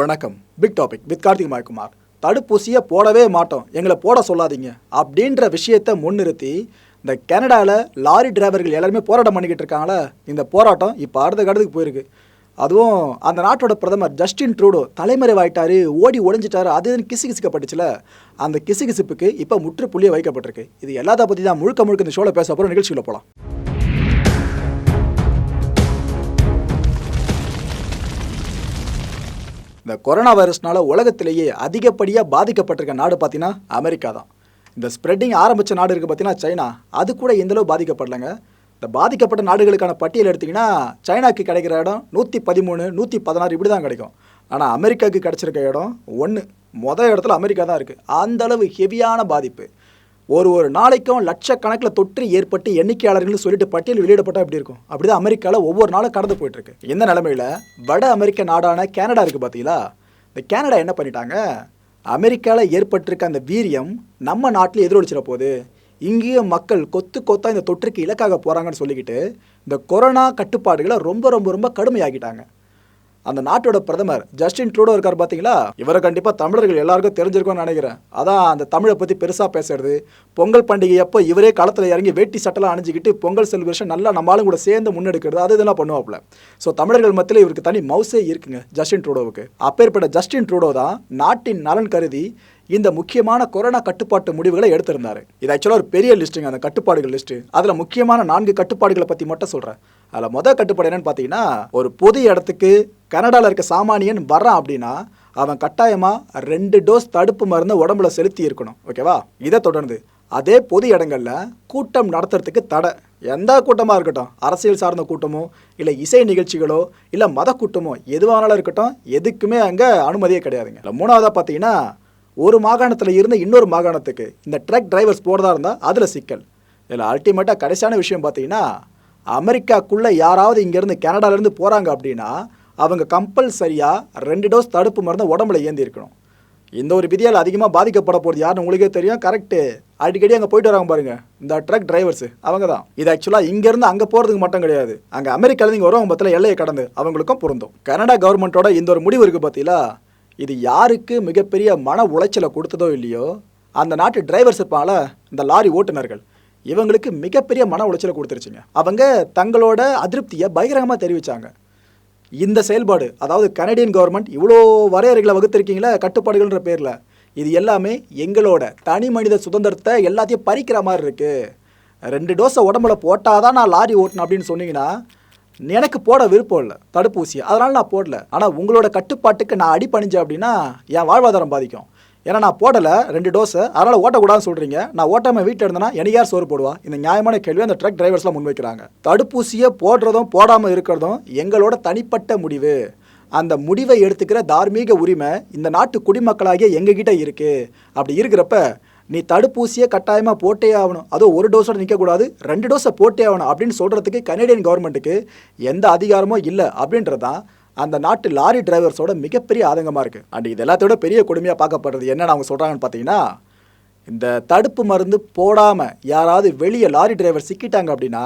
வணக்கம். Big topic with Karthik மாய்குமார். தடுப்பூசியை போடவே மாட்டோம். எங்களை போட சொல்லாதீங்க. அப்படின்ற விஷயத்தை முன்னிறுத்தி இந்த கனடாவில் லாரி டிரைவர்கள் எல்லாருமே போராட்டம் பண்ணிக்கிட்டு இருக்காங்களே இந்த போராட்டம் இப்போ அடுத்த கடத்துக்கு போயிருக்கு. அதுவும் அந்த நாட்டோட பிரதமர் ஜஸ்டின் ட்ரூடோ தலைமறைவாயிட்டார் ஓடி ஒழிஞ்சிட்டாரு அது இதுன்னு கிசு கிசுக்கப்பட்டுச்சுல அந்த கிசு கிசுப்புக்கு இப்போ முற்றுப்புள்ளியே வைக்கப்பட்டிருக்கு. இது எல்லாத்த பற்றி தான் முழுக்க முழுக்க இந்த ஷோவில் பேச போகிற நிகழ்ச்சியில் போகலாம் இந்த கொரோனா வைரஸ்னால உலகத்திலேயே அதிகப்படியாக பாதிக்கப்பட்டிருக்க நாடு பார்த்தீங்கன்னா அமெரிக்கா தான் இந்த ஸ்ப்ரெட்டிங் ஆரம்பித்த நாடு இருக்குது பார்த்தீங்கன்னா சைனா. அது கூட எந்தளவு பாதிக்கப்படலைங்க? இந்த பாதிக்கப்பட்ட நாடுகளுக்கான பட்டியல் எடுத்திங்கன்னா சைனாக்கு கிடைக்கிற இடம் நூற்றி பதிமூணு நூற்றி பதினாறு இப்படி தான் கிடைக்கும். ஆனால் அமெரிக்காவுக்கு கிடைச்சிருக்க இடம் ஒன்று மொதல் இடத்துல அமெரிக்கா தான் இருக்குது அந்த அளவு ஹெவியான பாதிப்பு. ஒரு ஒரு நாளைக்கும் லட்சக்கணக்கில் தொற்று ஏற்பட்டு எண்ணிக்கையாளர்கள் சொல்லிட்டு பட்டியல் வெளியிடப்பட்டால் எப்படி இருக்கும்? அப்படிதான் அமெரிக்காவில் ஒவ்வொரு நாளும் கடந்து போயிட்டு இருக்கு இந்த நிலமையில? வட அமெரிக்க நாடான கேனடா இருக்கு பார்த்தீங்களா இந்த கேனடா என்ன பண்ணிட்டாங்க? அமெரிக்காவில் ஏற்பட்டிருக்க அந்த வீரியம் நம்ம நாட்டில் எதிரொலிச்சிட போகுது இங்கேயும் மக்கள் கொத்து கொத்தா இந்த தொற்றுக்கு இலக்காக போகிறாங்கன்னு சொல்லிக்கிட்டு இந்த கொரோனா கட்டுப்பாடுகளை ரொம்ப ரொம்ப ரொம்ப கடுமையாக்கிட்டாங்க. அந்த நாட்டோட பிரதமர் ஜஸ்டின் ட்ரூடோ இருக்கார் பார்த்தீங்களா இவரை கண்டிப்பாக தமிழர்கள் எல்லாருக்கும் தெரிஞ்சிருக்கும்னு நினைக்கிறேன். அதான் அந்த தமிழை பற்றி பெருசாக பேசுறது. பொங்கல் பண்டிகை அப்போ இவரே களத்தில் இறங்கி வேட்டி சட்டெல்லாம் அணிஞ்சிக்கிட்டு பொங்கல் செலிப்ரேஷன் நல்லா நம்மளும் கூட சேர்ந்து முன்னெடுக்கிறது. அது இதெல்லாம் பண்ணுவாப்புல. ஸோ தமிழர்கள் மத்தியில் இவருக்கு தனி மவுசே இருக்குங்க ஜஸ்டின் ட்ரூடோவுக்கு. அப்பேற்பட்ட ஜஸ்டின் ட்ரூடோ தான் நாட்டின் நலன் கருதி இந்த முக்கியமான கொரோனா கட்டுப்பாட்டு முடிவுகளை எடுத்திருந்தார். இது ஆக்சுவலாக ஒரு பெரிய லிஸ்ட்டுங்க அந்த கட்டுப்பாடுகள் லிஸ்ட்டு. அதில் முக்கியமான நான்கு கட்டுப்பாடுகளை பற்றி மட்டும் சொல்கிறேன் அதில் மொதல் கட்டுப்பாடு என்னென்னு பார்த்தீங்கன்னா ஒரு பொது இடத்துக்கு கனடாவில் இருக்க சாமானியன் வரான் அப்படின்னா அவன் கட்டாயமாக ரெண்டு டோஸ் தடுப்பு மருந்து உடம்புல செலுத்தி இருக்கணும். ஓகேவா இதை தொடர்ந்து. அதே பொது இடங்களில் கூட்டம் நடத்துறதுக்கு தடை. எந்த கூட்டமாக இருக்கட்டும் அரசியல் சார்ந்த கூட்டமோ இல்லை இசை நிகழ்ச்சிகளோ இல்லை மத கூட்டமோ எதுவானாலும் இருக்கட்டும் எதுக்குமே அங்கே அனுமதியே கிடையாதுங்க. மூணாவதாக பார்த்தீங்கன்னா ஒரு மாகாணத்தில் இருந்து இன்னொரு மாகாணத்துக்கு. இந்த ட்ரக் டிரைவர்ஸ் போகிறதா இருந்தால் அதில் சிக்கல். இதில் அல்டிமேட்டாக கடைசியான விஷயம் பார்த்தீங்கன்னா அமெரிக்காக்குள்ளே யாராவது இங்கேருந்து கனடாலேருந்து போகிறாங்க அப்படின்னா அவங்க கம்பல்சரியாக ரெண்டு டோஸ் தடுப்பு மருந்து உடம்புல ஏந்தி இருக்கணும். இந்த ஒரு விதியால் அதிகமாக பாதிக்கப்பட போகிறது யாருன்னு உங்களுக்கே தெரியும். கரெக்டு அடிக்கடி அங்கே போயிட்டு வராங்க பாருங்கள் இந்த ட்ரக் டிரைவர்ஸ் அவங்க தான். இது ஆக்சுவலாக இங்கேருந்து அங்கே போகிறதுக்கு மட்டும் கிடையாது. அங்கே அமெரிக்காலேருந்து இங்கே வரவங்க பற்றில எல்லையை கடந்து. அவங்களுக்கும் பொருந்தும். கனடா கவர்மெண்ட்டோட இந்த ஒரு முடிவு இருக்குது பார்த்தீங்களா இது யாருக்கு மிகப்பெரிய மன உளைச்சலை கொடுத்ததோ இல்லையோ அந்த நாட்டு டிரைவர்ஸ் இருப்பாங்கள இந்த லாரி ஓட்டுநர்கள் இவங்களுக்கு மிகப்பெரிய மன உளைச்சலை கொடுத்துருச்சுங்க. அவங்க தங்களோட அதிருப்தியை பகிரங்கமாக தெரிவித்தாங்க இந்த செயல்பாடு அதாவது கனடியன் கவர்மெண்ட் இவ்வளோ வரையறைகளை வகுத்திருக்கீங்களா கட்டுப்பாடுகள்ன்ற பேரில் இது எல்லாமே எங்களோட தனி மனித சுதந்திரத்தை எல்லாத்தையும் பறிக்கிற மாதிரி இருக்குது ரெண்டு டோஸை உடம்புல போட்டால் தான் நான் லாரி ஓட்டணும் அப்படின்னு சொன்னீங்கன்னா எனக்கு போட விருப்பம் இல்லை தடுப்பூசியை அதனால் நான் போடல. ஆனால் உங்களோட கட்டுப்பாட்டுக்கு நான் அடிப்பணிஞ்சேன் அப்படின்னா என் வாழ்வாதாரம் பாதிக்கும். ஏன்னா நான் போடலை ரெண்டு டோஸை அதனால் ஓட்டக்கூடாதுன்னு சொல்கிறீங்க நான் ஓட்டாமல் வீட்டில் இருந்தேன்னா எனக்கு யார் சோறு போடுவா? இந்த நியாயமான கேள்வி அந்த ட்ரக் டிரைவர்ஸ்லாம் முன்வைக்கிறாங்க. தடுப்பூசியை போடுறதும் போடாமல் இருக்கிறதும் எங்களோட தனிப்பட்ட முடிவு. அந்த முடிவை எடுத்துக்கிற தார்மீக உரிமை இந்த நாட்டு குடிமக்களாகிய எங்ககிட்ட இருக்குது அப்படி இருக்கிறப்ப நீ தடுப்பூசியை கட்டாயமாக போட்டே ஆகணும். அதுவும் ஒரு டோஸோட நிற்கக்கூடாது ரெண்டு டோஸை போட்டே ஆகணும் அப்படின்னு சொல்கிறதுக்கு கனேடியன் கவர்மெண்ட்டுக்கு எந்த அதிகாரமும் இல்லை அப்படின்றது தான் அந்த நாட்டு லாரி டிரைவர்ஸோட மிகப்பெரிய ஆதங்கமாக இருக்குது அண்ட் இது எல்லாத்தோட பெரிய கொடுமையாக பார்க்கப்படுறது என்னென்னு அவங்க சொல்கிறாங்கன்னு பார்த்தீங்கன்னா இந்த தடுப்பு மருந்து போடாமல் யாராவது வெளியே லாரி டிரைவர் சிக்கிட்டாங்க அப்படின்னா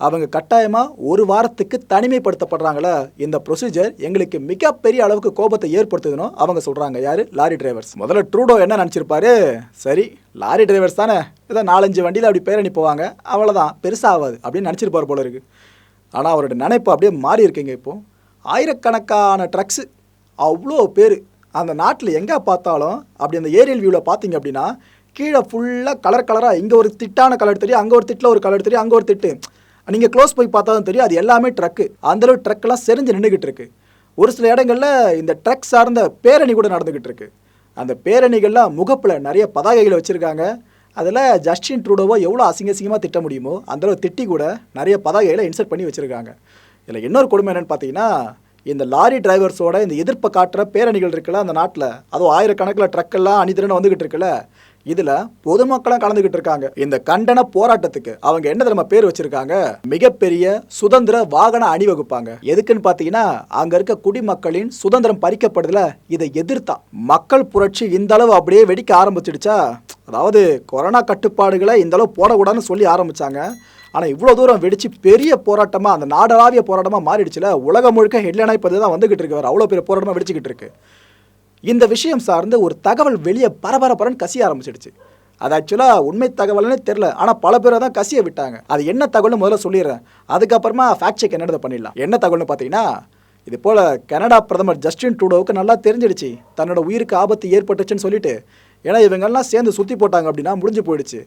அவங்க கட்டாயமாக ஒரு வாரத்துக்கு தனிமைப்படுத்தப்படுறாங்களா? இந்த ப்ரொசீஜர் எங்களுக்கு மிகப்பெரிய அளவுக்கு கோபத்தை ஏற்படுத்துதுன்னு அவங்க சொல்கிறாங்க யார்? லாரி டிரைவர்ஸ் முதல்ல ட்ரூடோ என்ன நினச்சிருப்பாரு? சரி லாரி டிரைவர்ஸ் தானே. ஏதோ நாலஞ்சு வண்டியில் அப்படி பேரணி போவாங்க. அவ்வளோதான் பெருசாகாது அப்படின்னு நினச்சிருப்பார் போல இருக்குது ஆனால் அவரோட நினைப்பு அப்படியே மாறி இருக்குங்க இப்போது ஆயிரக்கணக்கான ட்ரக்ஸு அவ்வளோ பேர் அந்த நாட்டில் எங்கே பார்த்தாலும் அப்படி அந்த ஏரியல் வியூவில் பார்த்தீங்க அப்படின்னா கீழே ஃபுல்லாக கலர் கலராக இங்கே ஒரு திட்டான கலர் தெரியும் அங்கே ஒரு திட்டில் ஒரு கலர் தெரியும் அங்கே ஒரு திட்டு. நீங்கள் க்ளோஸ் போய் பார்த்தா தான் தெரியும். அது எல்லாமே ட்ரக்கு அந்தளவு ட்ரக்கெல்லாம் செறிஞ்சு நின்றுக்கிட்டு இருக்கு. ஒரு சில இடங்களில் இந்த ட்ரக் சார்ந்த பேரணி கூட நடந்துக்கிட்டு இருக்கு. அந்த பேரணிகள்லாம் முகப்பில் நிறைய பதாகைகளை வச்சுருக்காங்க. அதில் ஜஸ்டின் ட்ரூடோவோ எவ்வளோ அசிங்க அசிங்கமாக திட்ட முடியுமோ அந்தளவு திட்டி கூட நிறைய பதாகைகளை இன்சர்ட் பண்ணி வச்சுருக்காங்க. இதில் இன்னொரு கொடுமை என்னென்னு பார்த்தீங்கன்னா இந்த லாரி டிரைவர்ஸோட இந்த எதிர்ப்பை காட்டுற பேரணிகள் இருக்குல்ல அந்த நாட்டில். அதுவும் ஆயிரக்கணக்கில் ட்ரக்கெல்லாம் அணிதிரன்னு வந்துக்கிட்டு இருக்குல்ல. இதில் பொதுமக்களும் கலந்துக்கிட்டு இருக்காங்க. இந்த கண்டன போராட்டத்துக்கு அவங்க என்ன தெரியுமா பேர் வச்சிருக்காங்க? மிகப்பெரிய சுதந்திர வாகன அணிவகுப்பாங்க. எதுக்குன்னு பார்த்தீங்கன்னா அங்கே இருக்க குடிமக்களின் சுதந்திரம் பறிக்கப்படுதுல இதை எதிர்த்தா. மக்கள் புரட்சி இந்த அளவு அப்படியே வெடிக்க ஆரம்பிச்சிடுச்சா? அதாவது கொரோனா கட்டுப்பாடுகளை இந்த அளவு போடக்கூடாதுன்னு சொல்லி ஆரம்பிச்சாங்க. ஆனால் இவ்வளோ தூரம் வெடிச்சு பெரிய போராட்டமாக அந்த நாடளாவிய போராட்டமாக மாறிடுச்சுல உலகம் முழுக்க ஹெட்லைனாக இப்போ தான் வந்துகிட்டு இருக்கு. அவ்வளோ பெரிய போராட்டமாக வெடிச்சுக்கிட்டு இருக்கு. இந்த விஷயம் சார்ந்து ஒரு தகவல் வெளியே பரபரப்பரன்னு கசிய ஆரம்பிச்சிடுச்சு. அது ஆக்சுவலாக உண்மை தகவல்னே தெரில ஆனால் பல பேரை தான் கசிய விட்டாங்க. அது என்ன தகவல்னு முதல்ல சொல்லிடுறேன். அதுக்கப்புறமா ஃபேக்ட் செக் என்னதை பண்ணிடலாம். என்ன தகவல்னு பார்த்தீங்கன்னா இது போல் கனடா பிரதமர் ஜஸ்டின் ட்ரூடோவுக்கு நல்லா தெரிஞ்சிடுச்சு. தன்னோட உயிருக்கு ஆபத்து ஏற்பட்டுச்சுன்னு சொல்லிட்டு ஏன்னா இவங்கெல்லாம் சேர்ந்து சுற்றி போட்டாங்க அப்படின்னா முடிஞ்சு போயிடுச்சு.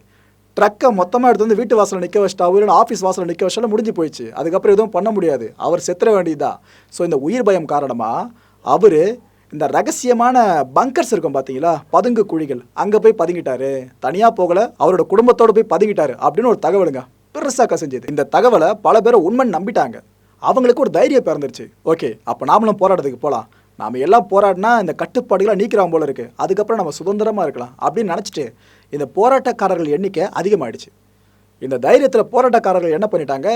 ட்ரக்கை மொத்தமாக எடுத்து வந்து வீட்டு வாசலில் நிற்க வச்சிட்டா இல்லை ஆஃபீஸ் வாசலில் நிற்க வச்சாலும் முடிஞ்சு போயிடுச்சு. அதுக்கப்புறம் எதுவும் பண்ண முடியாது. அவர் செத்துற வேண்டியதுதான். ஸோ இந்த உயிர் பயம் காரணமாக அவர் இந்த ரகசியமான பங்கர்ஸ் இருக்கும் பார்த்தீங்களா பதுங்கு குழிகள். அங்கே போய் பதுங்கிட்டாரு. தனியாக போகல. அவரோட குடும்பத்தோடு போய் பதுங்கிட்டாரு. அப்படின்னு ஒரு தகவலுங்க பெருசாக கசிஞ்சது. இந்த தகவலை பல பேரை உண்மை நம்பிட்டாங்க. அவங்களுக்கு ஒரு தைரியம் பிறந்துருச்சு. ஓகே அப்போ நாமளும் போராட்டத்துக்கு போகலாம் நாம எல்லாம் போராடினா இந்த கட்டுப்பாடுகளை நீக்கிறோம் போல இருக்குது அதுக்கப்புறம் நம்ம சுதந்திரமாக இருக்கலாம் அப்படின்னு நினச்சிட்டு இந்த போராட்டக்காரர்கள் எண்ணிக்கை அதிகமாயிடுச்சு. இந்த தைரியத்தில் போராட்டக்காரர்கள் என்ன பண்ணிட்டாங்க?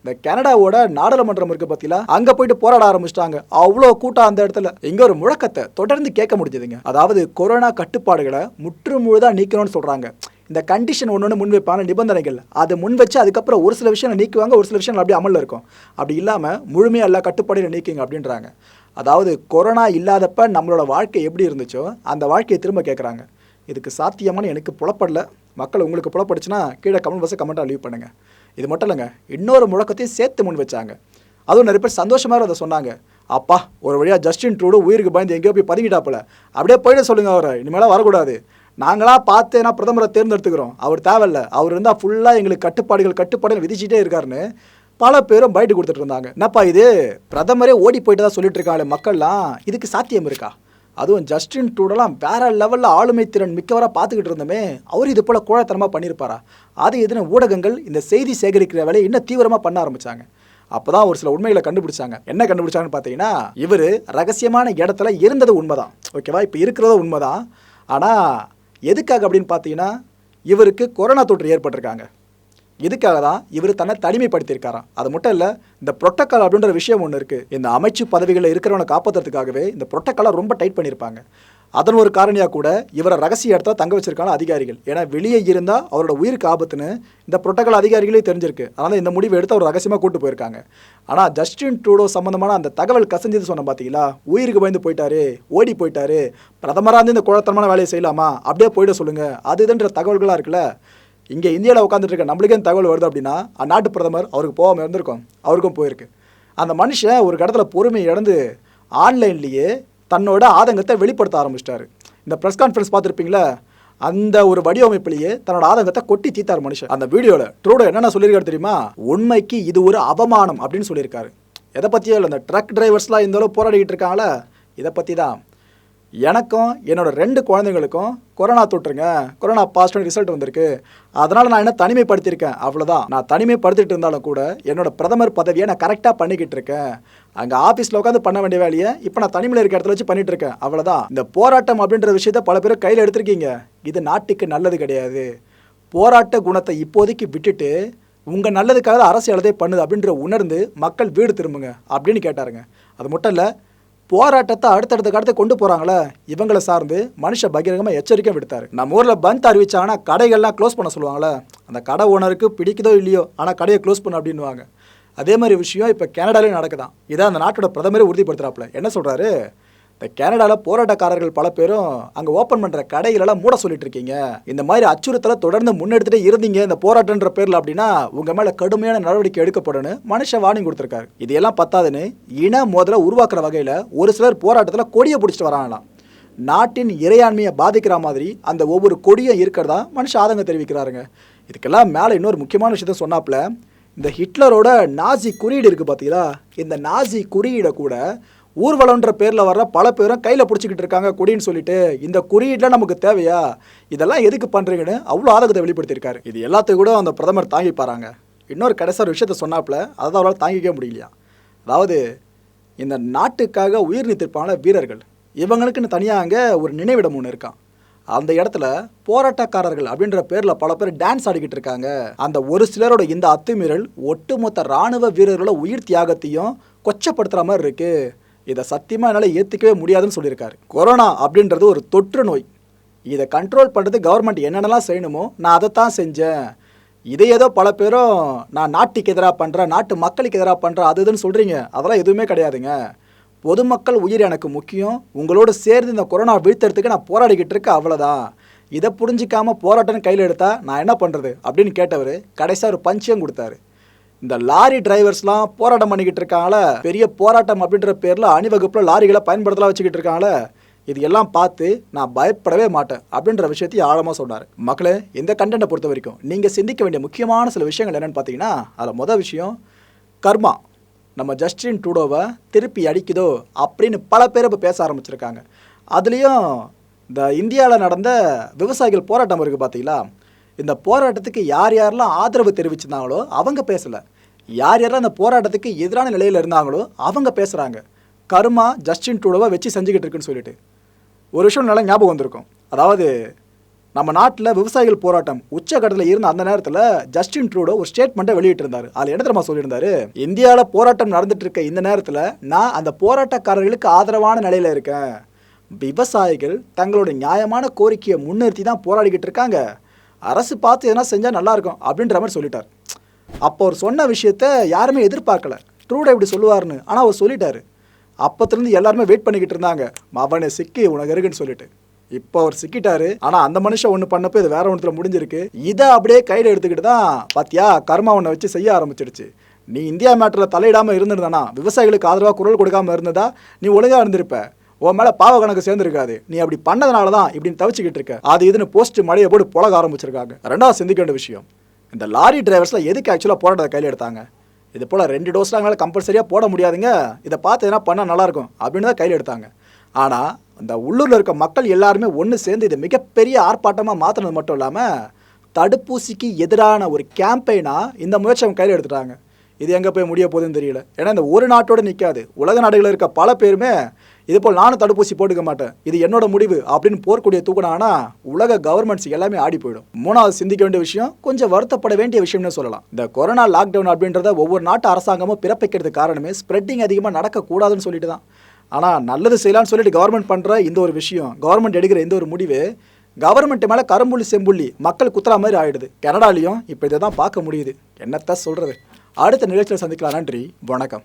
இந்த கனடாவோட நாடாளுமன்றம் இருக்கு பார்த்தீங்களா அங்கே போயிட்டு போராட ஆரம்பிச்சிட்டாங்க. அவ்வளோ கூட்டம் அந்த இடத்துல. இங்கே ஒரு முழக்கத்தை தொடர்ந்து கேட்க முடிஞ்சதுங்க. அதாவது கொரோனா கட்டுப்பாடுகளை முற்று முழுதாக நீக்கணும்னு சொல்கிறாங்க இந்த கண்டிஷன் ஒன்று ஒன்று முன்வைப்பான நிபந்தனைகள். அதை முன் வச்சு அதுக்கப்புறம் ஒரு சில விஷயங்கள் நீக்குவாங்க ஒரு சில விஷயங்கள் அப்படியே அமலில் இருக்கும். அப்படி இல்லாமல் முழுமையாக எல்லா கட்டுப்பாடுகளை நீக்கிங்க அப்படின்றாங்க. அதாவது கொரோனா இல்லாதப்ப நம்மளோட வாழ்க்கை எப்படி இருந்துச்சோ அந்த வாழ்க்கையை திரும்ப கேட்குறாங்க இதுக்கு சாத்தியமான எனக்கு புலப்படல. மக்கள் உங்களுக்கு புலப்படுச்சுன்னா கீழே கமெண்ட் பாக்ஸை கமெண்ட்டாக லீவ் பண்ணுங்கள் இது மட்டும் இல்லைங்க இன்னொரு முழக்கத்தையும் சேர்த்து முன் வச்சாங்க. அதுவும் நிறைய பேர் சந்தோஷமாக அதை சொன்னாங்க. அப்பா ஒரு வழியாக ஜஸ்டின் ட்ரூடு உயிருக்கு பயந்து எங்கேயோ போய் பதுங்கிட்டாப்புல. அப்படியே போயிட சொல்லுங்கள் அவரை இனிமேலாம் வரக்கூடாது. நாங்களாக பார்த்து நான் பிரதமரை தேர்ந்தெடுத்துக்கிறோம். அவர் தேவையில்ல. அவர் இருந்தால் ஃபுல்லாக எங்களுக்கு கட்டுப்பாடுகள் கட்டுப்பாடுகள் விதிச்சிட்டே இருக்காருன்னு பல பேரும் பயிட்டு கொடுத்துட்டு இருந்தாங்க. என்னப்பா இது? பிரதமரே ஓடி போயிட்டு தான் சொல்லிட்டு இருக்காங்களே மக்கள்லாம். இதுக்கு சாத்தியம் இருக்கா? அதுவும் ஜஸ்டின் டூடெல்லாம் வேற லெவலில் ஆளுமை திறன் மிக்கவராக பார்த்துக்கிட்டு இருந்தோமே அவர் இது போல் கோழத்தனமாக பண்ணியிருப்பாரா அது எதுன ஊடகங்கள் இந்த செய்தி சேகரிக்கிற வேலையை இன்னும் தீவிரமாக பண்ண ஆரம்பிச்சாங்க. அப்பதான் ஒரு சில உண்மைகளை கண்டுபிடிச்சாங்க. என்ன கண்டுபிடிச்சாங்கன்னு பார்த்தீங்கன்னா இவர் ரகசியமான இடத்துல இருந்தது உண்மைதான். ஓகேவா? இப்போ இருக்கிறது உண்மைதான். ஆனால் எதுக்காக அப்படின்னு பார்த்தீங்கன்னா இவருக்கு கொரோனா தொற்று ஏற்பட்டிருக்காங்க. இதுக்காக தான் இவர் தன்னை தனிமைப்படுத்தியிருக்காராம். அது மட்டும் இல்லை இந்த புரோட்டோக்கால் அப்படின்ற விஷயம் ஒன்று இருக்குது இந்த அமைச்சு பதவிகளில் இருக்கிறவனை காப்பாற்றுறதுக்காகவே இந்த புரோட்டோக்காலை ரொம்ப டைட் பண்ணியிருப்பாங்க. அதன் ஒரு காரணியாக கூட இவரை ரகசிய இடத்துல தங்க வச்சிருக்கான அதிகாரிகள். ஏன்னா வெளியே இருந்தால் அவரோட உயிருக்கு ஆபத்துன்னு இந்த புரோட்டோக்கால் அதிகாரிகளே தெரிஞ்சிருக்கு. அதனால் இந்த முடிவை எடுத்து அவர் ரகசியமாக கூட்டு போயிருக்காங்க. ஆனால் ஜஸ்டின் ட்ரூடோ சம்மந்தமான அந்த தகவல் கசஞ்சது சொன்ன பார்த்தீங்களா உயிருக்கு பயந்து போயிட்டாரு ஓடி போயிட்டாரு பிரதமராக இருந்து இந்த குழத்தனமான வேலையை செய்யலாமா? அப்படியே போயிட சொல்லுங்கள் அது இதுன்ற தகவல்களாக இருக்குல்ல? இங்கே இந்தியாவில் உட்காந்துட்டு இருக்க நம்மளுக்கே தகவல் வருது அப்படின்னா அந்நாட்டு பிரதமர் அவருக்கு போகாமல் இருந்திருக்கும். அவருக்கும் போயிருக்கு. அந்த மனுஷன் ஒரு இடத்துல பொறுமை இழந்து ஆன்லைன்லேயே தன்னோட ஆதங்கத்தை வெளிப்படுத்த ஆரம்பிச்சிட்டாரு. இந்த ப்ரெஸ் கான்ஃபரன்ஸ் பார்த்துருப்பீங்களா அந்த ஒரு வடிவமைப்பிலேயே தன்னோட ஆதங்கத்தை கொட்டி தீத்தார் மனுஷன். அந்த வீடியோவில் ட்ரூடோ என்னென்ன சொல்லியிருக்காரு தெரியுமா? உண்மைக்கு இது ஒரு அவமானம் அப்படின்னு சொல்லியிருக்காரு. எதை பற்றியோ இல்லை இந்த ட்ரக் டிரைவர்ஸ்லாம் இந்த அளவு போராடிக்கிட்டு இருக்காங்களே இதை பற்றி தான் எனக்கும் என்னோட ரெண்டு குழந்தைங்களுக்கும் கொரோனா தொற்றுங்க. கொரோனா பாசிட்டிவ் ரிசல்ட் வந்திருக்கு. அதனால் நான் என்ன தனிமைப்படுத்தியிருக்கேன்? அவ்வளோதான் நான் தனிமைப்படுத்திட்டு இருந்தாலும் கூட என்னோட பிரதமர் பதவியை நான் கரெக்டாக பண்ணிக்கிட்டு இருக்கேன். அங்கே ஆஃபீஸில் உட்காந்து பண்ண வேண்டிய வேலையை இப்போ நான் தனிமையில் இருக்க இடத்துல வச்சு பண்ணிட்டு இருக்கேன். அவ்வளோதான் இந்த போராட்டம் அப்படின்ற விஷயத்த பல பேர் கையில் எடுத்திருக்கீங்க. இது நாட்டுக்கு நல்லது கிடையாது. போராட்ட குணத்தை இப்போதைக்கு விட்டுட்டு உங்கள் நல்லதுக்காக அரசு எழுதே பண்ணுது அப்படின்ற உணர்ந்து மக்கள் வீடு திரும்புங்க அப்படின்னு கேட்டாருங்க. அது மட்டும் இல்லை போராட்டத்தை அடுத்தடுத்த கடத்தை கொண்டு போகிறாங்களே இவங்களை சார்ந்து மனுஷ பகிரங்கமாக எச்சரிக்கை விடுத்தார். நம்ம ஊரில் பந்த் அறிவிச்சாங்கன்னா கடைகள்லாம் க்ளோஸ் பண்ண சொல்லுவாங்களே? அந்த கடை ஓனருக்கு பிடிக்குதோ இல்லையோ? ஆனால் கடையை க்ளோஸ் பண்ண அப்படின்னுவாங்க. அதே மாதிரி விஷயம் இப்போ கனடாலையும் நடக்குதான். இதான் அந்த நாட்டோட பிரதமரே உறுதிப்படுத்துறாப்புல. என்ன சொல்கிறாரு இந்த கனடாவில் போராட்டக்காரர்கள் பல பேரும் அங்கே ஓப்பன் பண்ணுற கடைகளெல்லாம் மூட சொல்லிட்டு இருக்கீங்க இந்த மாதிரி அச்சுறுத்தலை தொடர்ந்து முன்னெடுத்துட்டே இருந்தீங்க இந்த போராட்டன்ற பேரில் அப்படின்னா உங்கள் மேலே கடுமையான நடவடிக்கை எடுக்கப்படும் மனுஷன் வார்னிங் கொடுத்துருக்காரு. இதெல்லாம் பத்தாதுன்னு இன மோதலை உருவாக்குற வகையில் ஒரு சிலர் போராட்டத்தில் கொடியை பிடிச்சிட்டு வராங்களாம். நாட்டின் இறையாண்மையை பாதிக்கிற மாதிரி அந்த ஒவ்வொரு கொடியும் இருக்கிறதா மனுஷன் ஆதங்கம் தெரிவிக்கிறாருங்க. இதுக்கெல்லாம் மேலே இன்னொரு முக்கியமான விஷயத்த சொன்னாப்புல இந்த ஹிட்லரோட நாசி குறியீடு இருக்குது பார்த்தீங்களா இந்த நாசி குறியீடை கூட ஊர்வலம்ன்ற பேரில் வர்ற பல பேரும் கையில் பிடிச்சிக்கிட்டு இருக்காங்க குடின்னு சொல்லிட்டு இந்த குறியீடுலாம் நமக்கு தேவையா? இதெல்லாம் எதுக்கு பண்ணுறீங்கன்னு அவ்வளோ ஆதகத்தை வெளிப்படுத்தியிருக்காரு. இது எல்லாத்தையும் கூட அந்த பிரதமர் தாங்கி பாருங்க இன்னொரு கடைசார் விஷயத்த சொன்னாப்புல அதை தான் அவரால் தாங்கிக்க முடியலையா? அதாவது இந்த நாட்டுக்காக உயிர் நீத்திருப்பான வீரர்கள். இவங்களுக்குன்னு தனியாக அங்கே ஒரு நினைவிடம் ஒன்று இருக்கான் அந்த இடத்துல போராட்டக்காரர்கள் அப்படின்ற பேரில் பல பேர் டான்ஸ் ஆடிக்கிட்டு இருக்காங்க. அந்த ஒரு சிலரோட இந்த அத்துமீறல் ஒட்டுமொத்த ராணுவ வீரர்களோட உயிர் தியாகத்தையும் கொச்சப்படுத்துகிற மாதிரி இருக்குது இதை சத்தியமாக என்னால் ஏற்றுக்கவே முடியாதுன்னு சொல்லியிருக்காரு. கொரோனா அப்படின்றது ஒரு தொற்று நோய். இதை கண்ட்ரோல் பண்ணுறது கவர்மெண்ட் என்னென்னலாம் செய்யணுமோ நான் அதைத்தான் செஞ்சேன். இதை ஏதோ பல பேரும் நான் நாட்டுக்கு எதிராக பண்ணுறேன் நாட்டு மக்களுக்கு எதிராக பண்ணுறேன் அது இதுன்னு சொல்கிறீங்க அதெல்லாம் எதுவுமே கிடையாதுங்க. பொதுமக்கள் உயிர் எனக்கு முக்கியம். உங்களோட சேர்ந்து இந்த கொரோனா வீழ்த்துறதுக்கு நான் போராடிக்கிட்டு இருக்க அவ்வளோதான் இதை புரிஞ்சிக்காமல் போராட்டம்னு கையில் எடுத்தால் நான் என்ன பண்ணுறது அப்படின்னு கேட்டவர் கடைசியாக ஒரு பஞ்சம் கொடுத்தாரு. இந்த லாரி டிரைவர்ஸ்லாம் போராட்டம் பண்ணிக்கிட்டு இருக்காங்கள. பெரிய போராட்டம் அப்படின்ற பேரில் அணிவகுப்பில் லாரிகளை பயன்படுத்தலாம் வச்சுக்கிட்டு இருக்காங்களே. இது எல்லாம் பார்த்து நான் பயப்படவே மாட்டேன் அப்படின்ற விஷயத்தையும் ஆழமாக சொன்னார். மக்களே இந்த கண்டென்ட்டை பொறுத்த வரைக்கும் நீங்கள் சிந்திக்க வேண்டிய முக்கியமான சில விஷயங்கள் என்னென்னு பார்த்தீங்கன்னா அதில் மொதல் விஷயம் கர்மா. நம்ம ஜஸ்டின் ட்ரூடோவை திருப்பி அடிக்குதோ அப்படின்னு பல பேர் இப்போ பேச ஆரம்பிச்சிருக்காங்க. அதுலேயும் இந்த இந்தியாவில் நடந்த விவசாயிகள் போராட்டம் இருக்குது பார்த்தீங்களா? இந்த போராட்டத்துக்கு யார் யாரெல்லாம் ஆதரவு தெரிவிச்சிருந்தாங்களோ அவங்க பேசலை. யார் யாரெல்லாம் இந்த போராட்டத்துக்கு எதிரான நிலையில் இருந்தாங்களோ அவங்க பேசுகிறாங்க கர்மா ஜஸ்டின் டூடோவை வச்சு செஞ்சுக்கிட்டு இருக்குன்னு சொல்லிட்டு. ஒரு விஷயம் நல்லா ஞாபகம் வந்திருக்கும். அதாவது நம்ம நாட்டில் விவசாயிகள் போராட்டம் உச்சகட்டத்தில் இருந்த அந்த நேரத்தில் ஜஸ்டின் ட்ரூடோ ஒரு ஸ்டேட்மெண்ட்டை வெளியிட்டிருந்தார். அதில் என்ன தெரியுமா சொல்லியிருந்தாரு? இந்தியாவில் போராட்டம் நடந்துட்டு இருக்க இந்த நேரத்தில் நான் அந்த போராட்டக்காரர்களுக்கு ஆதரவான நிலையில் இருக்கேன். விவசாயிகள் தங்களோட நியாயமான கோரிக்கையை முன்னிறுத்தி தான் போராடிக்கிட்டு இருக்காங்க. அரசு பார்த்து எதனா செஞ்சால் நல்லாயிருக்கும் அப்படின்ற மாதிரி சொல்லிட்டார். அப்போ அவர் சொன்ன விஷயத்த யாருமே எதிர்பார்க்கல. ட்ரூடோ இப்படி சொல்லுவார்னு ஆனால் அவர் சொல்லிட்டாரு. அப்போத்துலேருந்து எல்லாருமே வெயிட் பண்ணிக்கிட்டு இருந்தாங்க. அவனை சிக்கி உனக்கு இருக்குன்னு சொல்லிட்டு. இப்போ அவர் சிக்கிட்டாரு. ஆனால் அந்த மனுஷன் ஒன்று பண்ணப்போ இது வேற ஒன்றுத்தில் முடிஞ்சிருக்கு. இதை அப்படியே கையில் எடுத்துக்கிட்டு தான் பாத்தியா கர்மா உன்னை வச்சு செய்ய ஆரம்பிச்சிடுச்சு. நீ இந்தியா மேட்டரில் தலையிடாமல் இருந்திருந்தானா? விவசாயிகளுக்கு ஆதரவாக குரல் கொடுக்காம இருந்ததா? நீ ஒழுங்காக இருந்திருப்ப. உன் மேலே பாவ கணக்கு சேர்ந்துருக்காது. நீ அப்படி பண்ணதுனால தான் இப்படின்னு தவிச்சுக்கிட்டு இருக்க. அது இதுன்னு போஸ்ட் மழையை போட்டு புழக ஆரம்பிச்சிருக்காங்க. ரெண்டாவது சிந்திக்க வேண்டிய விஷயம். இந்த லாரி டிரைவர்ஸில் எதுக்கு ஆக்சுவலாக போராட்டத்தை கையில் எடுத்தாங்க? இது போல் ரெண்டு டோஸ்லாம் எங்களால் கம்பல்சரியாக போட முடியாதுங்க. இதை பார்த்து எதனா பண்ணால் நல்லாயிருக்கும் அப்படின்னு தான் கையில் எடுத்தாங்க. ஆனால் இந்த உள்ளூரில் இருக்க மக்கள் எல்லாருமே ஒன்று சேர்ந்து இது மிகப்பெரிய ஆர்ப்பாட்டமாக மாற்றினது மட்டும் இல்லாமல் தடுப்பூசிக்கு எதிரான ஒரு கேம்பெயினாக இந்த முயற்சி அவங்க கையில் எடுத்துட்டாங்க. இது எங்கே போய் முடிய போகுதுன்னு தெரியல. ஏன்னா இந்த ஒரு நாட்டோட நிற்காது உலக நாடுகளில் இருக்க பல பேருமே இது போல் நானும் தடுப்பூசி போட்டுக்க மாட்டேன். இது என்னோட முடிவு அப்படின்னு போர்க்கூடிய தூக்கினாங்கன்னா உலக கவர்மெண்ட்ஸ் எல்லாமே ஆடி போயிடும். மூணாவது சிந்திக்க வேண்டிய விஷயம் கொஞ்சம் வருத்தப்பட வேண்டிய விஷயம்னு சொல்லலாம். இந்த கொரோனா லாக்டவுன் அப்படின்றத ஒவ்வொரு நாட்டு அரசாங்கமும் பிறப்பிக்கிறதுக்கு காரணமே ஸ்ப்ரெட்டிங் அதிகமாக நடக்கக்கூடாதுன்னு சொல்லிட்டு தான். ஆனால் நல்லது செய்யலாம்னு சொல்லிட்டு கவர்மெண்ட் பண்ணுற இந்த ஒரு விஷயம் கவர்மெண்ட் எடுக்கிற இந்த ஒரு முடிவு கவர்மெண்ட் மேலே கரும்புள்ளி செம்புள்ளி மக்கள் குத்துற மாதிரி ஆயிடுது. கனடாலையும் இப்போ இதை தான் பார்க்க முடியுது. என்னத்த சொல்கிறது அடுத்த நிகழ்ச்சியில் சந்திக்கலாம். நன்றி. வணக்கம்.